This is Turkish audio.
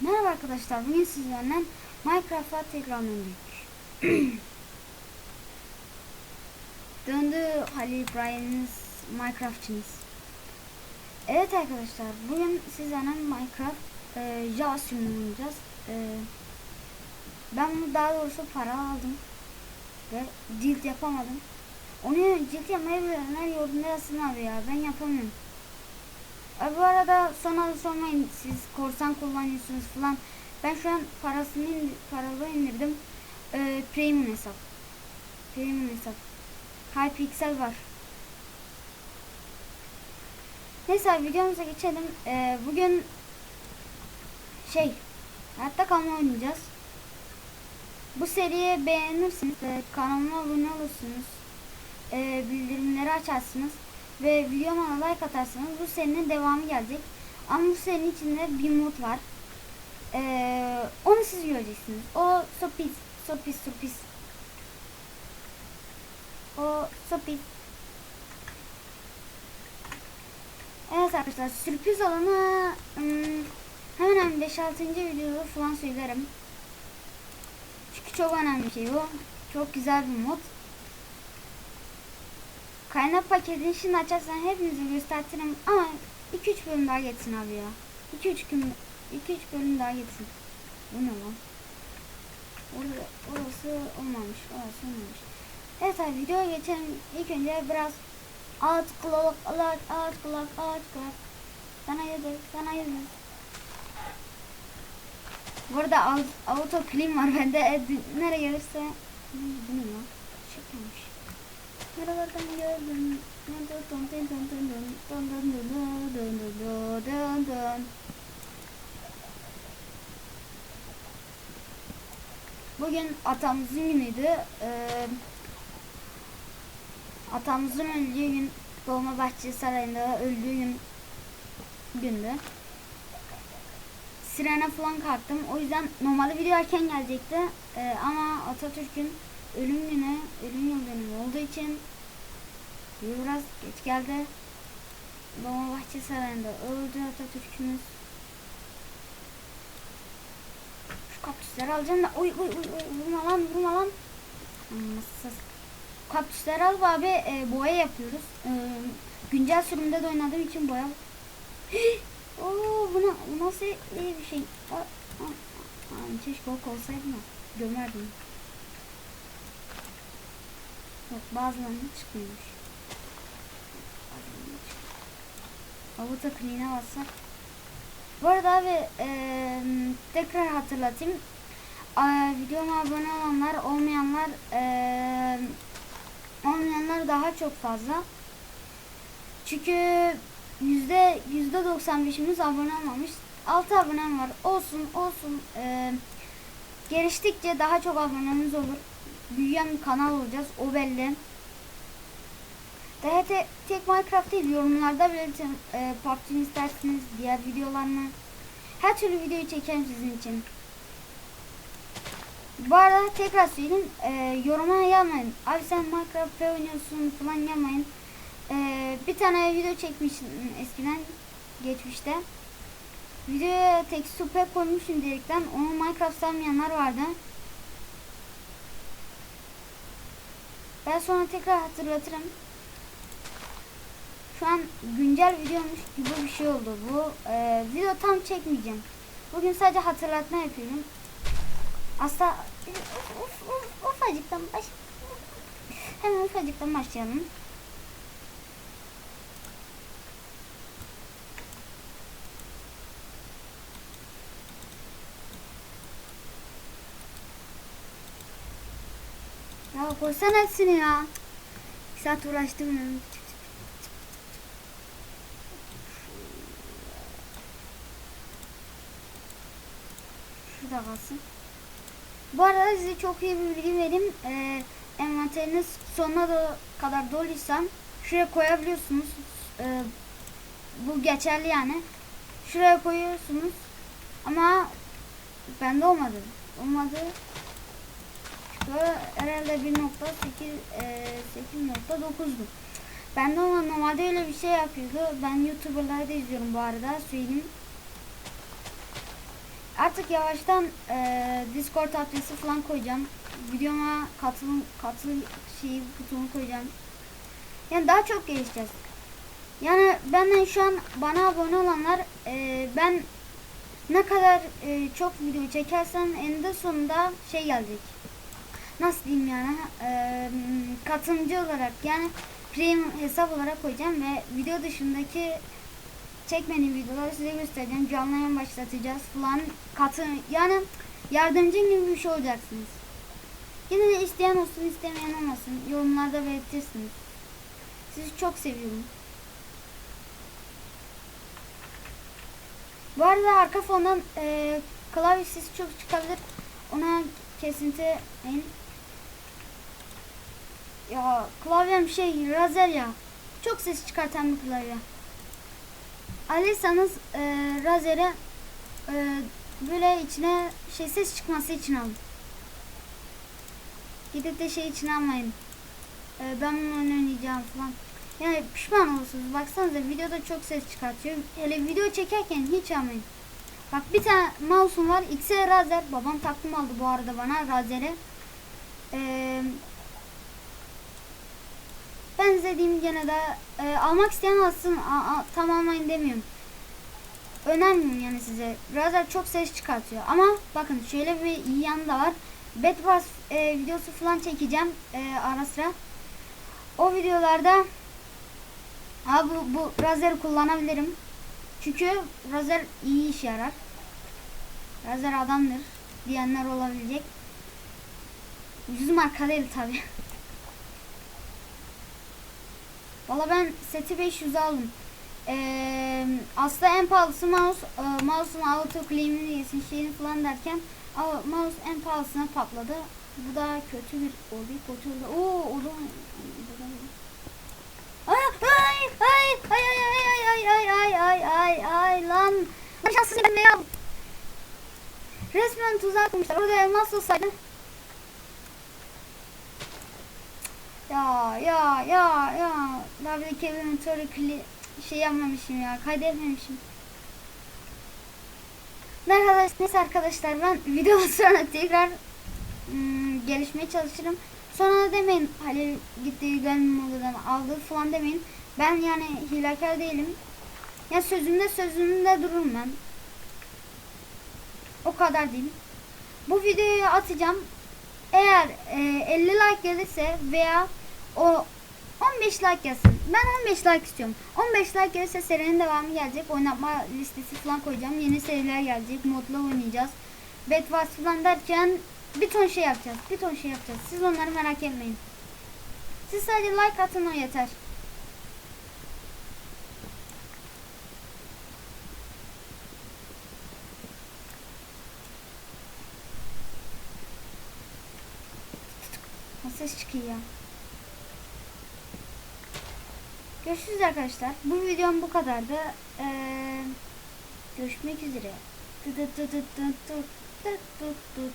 Merhaba arkadaşlar. Bugün sizlerle Minecraft'a tekrar döndük. Döndü Halil İbrahim'iniz Minecraft'çınız. Evet arkadaşlar. Bugün sizlerle Minecraft e, Java oynayacağız. E, ben bunu daha doğrusu para aldım. Ve cilt yapamadım. Onu cilt yapmayı bilenler yorumda yazsın abi ya. Ben yapamıyorum. E, bu arada da sormayın siz korsan kullanıyorsunuz falan. Ben şu an parasını paralı indirdim. E, premium hesap. Premium hesap. Hypixel var. Neyse abi, videomuza geçelim. E, bugün şey hayatta kalma oynayacağız. Bu seriyi beğenirsiniz. E, kanalıma abone olursunuz. E, bildirimleri açarsınız ve videoma like atarsanız bu serinin devamı gelecek. Ama bu serinin içinde bir mod var. Ee, onu siz göreceksiniz. O sopis, sopis, sopis. O sopis. Evet arkadaşlar sürpriz olanı ım, hemen hemen 5-6. videoda falan söylerim. Çünkü çok önemli bir şey bu. Çok güzel bir mod. Kaynak paketini şimdi açarsan hepinize göstertirim ama 2-3 bölüm daha geçsin abi ya. 2-3 gün 2-3 bölüm daha geçsin. Bu ne lan? Orada, orası olmamış. Orası olmamış. Evet abi videoya geçelim. İlk önce biraz ağaç kulak, ağaç, ağaç kulak, ağaç kulak. Sana yazır, sana yazır. Bu arada au- auto clean var bende. E, nereye gelirse bu ne lan? Çekmemiş buralardan geldim. Bugün atamızın günüydü. Ee, atamızın öldüğü gün doğma Dolmabahçe Sarayı'nda öldüğü gün gündü. Sirene falan kalktım. O yüzden normalde video erken gelecekti. Ee, ama Atatürk'ün ölüm günü, ölüm yıl dönümü olduğu için video biraz geç geldi. Dolmabahçe Sarayı'nda öldü Atatürk'ümüz. Şu kaktüsleri alacağım da oy oy oy oy vurma lan vurma lan. Anlasız. Kaktüsleri alıp abi e, boya yapıyoruz. E, güncel sürümde de oynadığım için boya. Oo buna bu nasıl iyi bir şey. Aa, aa, aa, keşke ok olsaydı da gömerdim. Yok bazılarının çıkmıyormuş. Avuta clean'e bassak. Bu arada abi eee, tekrar hatırlatayım. Eee, videoma abone olanlar olmayanlar eee, olmayanlar daha çok fazla. Çünkü yüzde yüzde 95'imiz abone olmamış. 6 abonem var. Olsun olsun. Eee geliştikçe daha çok abonemiz olur. Büyüyen bir kanal olacağız. O belli. Daha te, tek Minecraft değil yorumlarda belirtin. E, PUBG'ni isterseniz diğer videolarını. Her türlü videoyu çekerim sizin için. Bu arada tekrar söyleyeyim. E, yoruma yazmayın. Abi sen Minecraft oynuyorsun falan yazmayın. E, bir tane video çekmiştim eskiden. Geçmişte. Videoya tek super koymuşum direkten. Onu Minecraft sanmayanlar vardı. Ben sonra tekrar hatırlatırım. Şu an güncel videomuş gibi bir şey oldu bu. Ee, video tam çekmeyeceğim. Bugün sadece hatırlatma yapıyorum. Uf, uf, uf, ufacıktan baş hemen ufacıktan başlayalım. Ya koysana hepsini ya. Bir saat uğraştım ya. Şurada kalsın. Bu arada size çok iyi bir bilgi vereyim. Ee, envanteriniz sonuna da kadar doluysa şuraya koyabiliyorsunuz. Ee, bu geçerli yani. Şuraya koyuyorsunuz. Ama bende olmadı. Olmadı. Böyle herhalde 1.8 e, 8.9'du. Ben de ama normalde öyle bir şey yapıyordu. Ben YouTuber'ları da izliyorum bu arada söyleyeyim. Artık yavaştan e, Discord adresi falan koyacağım. Videoma katılım katıl şeyi butonu koyacağım. Yani daha çok gelişeceğiz. Yani benden şu an bana abone olanlar e, ben ne kadar e, çok video çekersem eninde sonunda şey gelecek. Nasıl diyeyim yani e, katılımcı olarak yani premium hesap olarak koyacağım ve video dışındaki çekmediğim videoları size göstereceğim. Canlı yayın başlatacağız falan. Katı yani yardımcı gibi bir şey olacaksınız. Yine de isteyen olsun istemeyen olmasın. Yorumlarda belirtirsiniz. Sizi çok seviyorum. Bu arada arka fondan e, klavye sesi çok çıkabilir. Ona kesinti en. Ya klavyem şey Razer ya. Çok ses çıkartan bir klavye. Alırsanız e, Razer'e e, böyle içine şey ses çıkması için alın. Gidip de şey için almayın. E, ben bunu oynayacağım falan. Yani pişman olursunuz. Baksanıza videoda çok ses çıkartıyor. Hele video çekerken hiç almayın. Bak bir tane mouse'um var. XR Razer. Babam takdim aldı bu arada bana Razer'e. Eee ben dediğim gene de e, almak isteyen alsın. A, a, tam almayın demiyorum. Önermiyorum yani size. Razer çok ses çıkartıyor. Ama bakın şöyle bir iyi yanı da var. Bedwars e, videosu falan çekeceğim e, ara sıra. O videolarda ha bu, bu Razer kullanabilirim. Çünkü Razer iyi iş yarar. Razer adamdır diyenler olabilecek. Yüz marka değil tabi. Valla ben seti 500 aldım. Ee, aslında en pahalısı mouse. E, mouse'un auto claim'ini yesin şeyini falan derken mouse en pahalısına patladı. Bu da kötü bir oldu. Kötü oldu. Oo, o da Ay ay ay ay ay ay ay ay ay ay ay lan. Şanssız ben ya. Resmen tuzak kurmuşlar. Orada elmas olsaydı. Ya ya ya ya. Daha bir de Kevin Torikli şey yapmamışım ya. Kaydetmemişim. Merhaba neyse arkadaşlar ben videodan sonra tekrar ım, gelişmeye çalışırım. Sonra demeyin Halil gitti odadan aldı falan demeyin. Ben yani hilakar değilim. Ya sözümde sözümde dururum ben. O kadar diyeyim. Bu videoyu atacağım. Eğer e, 50 like gelirse veya o 15 like gelsin. Ben 15 like istiyorum. 15 like gelirse serinin devamı gelecek. Oynatma listesi falan koyacağım. Yeni seriler gelecek. Modla oynayacağız. Bedwars falan derken bir ton şey yapacağız. Bir ton şey yapacağız. Siz onları merak etmeyin. Siz sadece like atın o yeter. Ses çıkıyor? Görüşürüz arkadaşlar. Bu videom bu kadardı. Ee, görüşmek üzere. Tut tut tut tut tut tut tut.